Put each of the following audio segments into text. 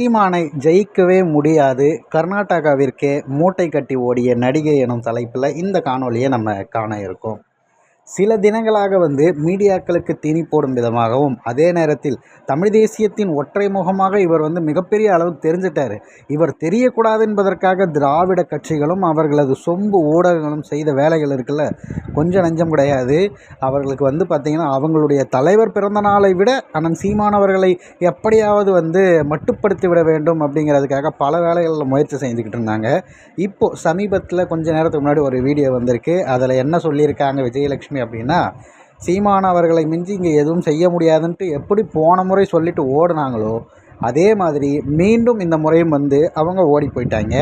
சீமானை ஜெயிக்கவே முடியாது. கர்நாடகாவிற்கே மூட்டை கட்டி ஓடிய நடிகை எனும் தலைப்பில் இந்த காணொலியை நம்ம காண இருக்கோம். சில தினங்களாக வந்து மீடியாக்களுக்கு தீனி போடும் விதமாகவும் அதே நேரத்தில் தமிழ் தேசியத்தின் ஒற்றை முகமாக இவர் வந்து மிகப்பெரிய அளவுக்கு தெரிஞ்சிட்டார். இவர் தெரியக்கூடாது என்பதற்காக திராவிட கட்சிகளும் அவர்களது சொம்பு ஊடகங்களும் செய்த வேலைகள் இருக்குல்ல கொஞ்சம் நஞ்சம் கிடையாது. அவர்களுக்கு வந்து பார்த்திங்கன்னா அவங்களுடைய தலைவர் பிறந்த நாளை விட அண்ணன் சீமானவர்களை எப்படியாவது வந்து மட்டுப்படுத்தி விட வேண்டும் அப்படிங்கிறதுக்காக பல வேலைகளில் முயற்சி செஞ்சுக்கிட்டு இருந்தாங்க. இப்போது சமீபத்தில் கொஞ்ச நேரத்துக்கு முன்னாடி ஒரு வீடியோ வந்திருக்கு. அதில் என்ன சொல்லியிருக்காங்க விஜயலட்சுமி லட்சுமி அப்படின்னா சீமான் அவர்களை மிஞ்சி இங்கே எதுவும் செய்ய முடியாதுன்ட்டு எப்படி போன முறை சொல்லிட்டு ஓடினாங்களோ அதே மாதிரி மீண்டும் இந்த முறையும் வந்து அவங்க ஓடி போயிட்டாங்க.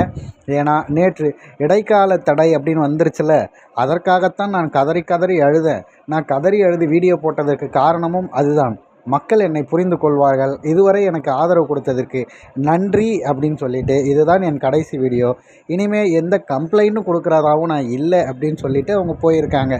ஏன்னா நேற்று இடைக்கால தடை அப்படின்னு வந்துருச்சுல அதற்காகத்தான் நான் கதறி கதறி அழுதேன். நான் கதறி அழுது வீடியோ போட்டதற்கு காரணமும் அதுதான். மக்கள் என்னை புரிந்து கொள்வார்கள். இதுவரை எனக்கு ஆதரவு கொடுத்ததற்கு நன்றி அப்படின்னு சொல்லிட்டு இதுதான் என் கடைசி வீடியோ இனிமேல் எந்த கம்ப்ளைண்ட்டும் கொடுக்குறதாகவும் நான் இல்லை அப்படின்னு சொல்லிவிட்டு அவங்க போயிருக்காங்க.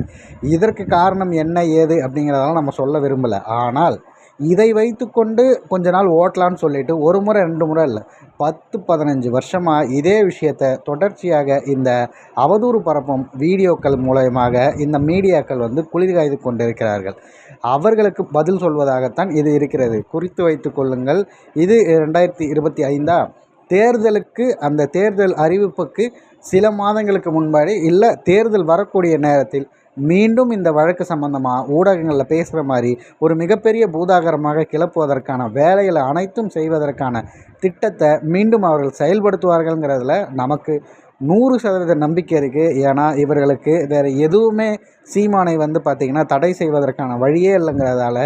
இதற்கு காரணம் என்ன ஏது அப்படிங்கிறதெல்லாம் நம்ம சொல்ல விரும்பலை. ஆனால் இதை வைத்துக்கொண்டு கொஞ்ச நாள் ஓட்டலான்னு சொல்லிட்டு ஒரு முறை ரெண்டு முறை இல்லை. பத்து பதினஞ்சு வருஷமாக இதே விஷயத்தை தொடர்ச்சியாக இந்த அவதூறு பரப்பும் வீடியோக்கள் மூலயமாக இந்த மீடியாக்கள் வந்து குளிர் காய்து கொண்டிருக்கிறார்கள். அவர்களுக்கு பதில் சொல்வதாகத்தான் இது இருக்கிறது. குறித்து வைத்து கொள்ளுங்கள். இது ரெண்டாயிரத்தி இருபத்தி ஐந்தா? தேர்தலுக்கு அந்த தேர்தல் அறிவிப்புக்கு சில மாதங்களுக்கு முன்பாடி இல்லை தேர்தல் வரக்கூடிய நேரத்தில் மீண்டும் இந்த வழக்கு சம்பந்தமாக ஊடகங்களில் பேசுகிற மாதிரி ஒரு மிகப்பெரிய பூதாகரமாக கிளப்புவதற்கான வேலைகளை அனைத்தும் செய்வதற்கான திட்டத்தை மீண்டும் அவர்கள் செயல்படுத்துவார்கள்ங்கிறதுல நமக்கு நூறு சதவீத நம்பிக்கை இருக்குது ஏன்னா இவர்களுக்கு வேறு எதுவுமே சீமானை வந்து பார்த்திங்கன்னா தடை செய்வதற்கான வழியே இல்லைங்கிறதால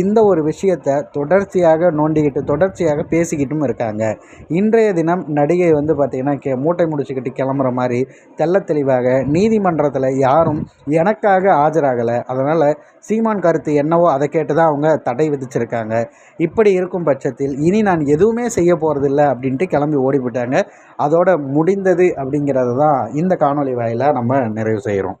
இந்த ஒரு விஷயத்தை தொடர்ச்சியாக நோண்டிக்கிட்டு தொடர்ச்சியாக பேசிக்கிட்டும் இருக்காங்க. இன்றைய தினம் நடிகை வந்து பார்த்திங்கன்னா கே மூட்டை முடிச்சுக்கிட்டு கிளம்புற மாதிரி தெல்ல தெளிவாக நீதிமன்றத்தில் யாரும் எனக்காக ஆஜராகலை. அதனால் சீமான் கருத்து என்னவோ அதை கேட்டு தான் அவங்க தடை விதிச்சிருக்காங்க. இப்படி இருக்கும் பட்சத்தில் இனி நான் எதுவுமே செய்ய போகிறதில்ல அப்படின்ட்டு கிளம்பி ஓடிவிட்டாங்க. அதோட முடிந்தது அப்படிங்கிறது தான் இந்த காணொலி வாயிலாக நம்ம நிறைவு செய்கிறோம்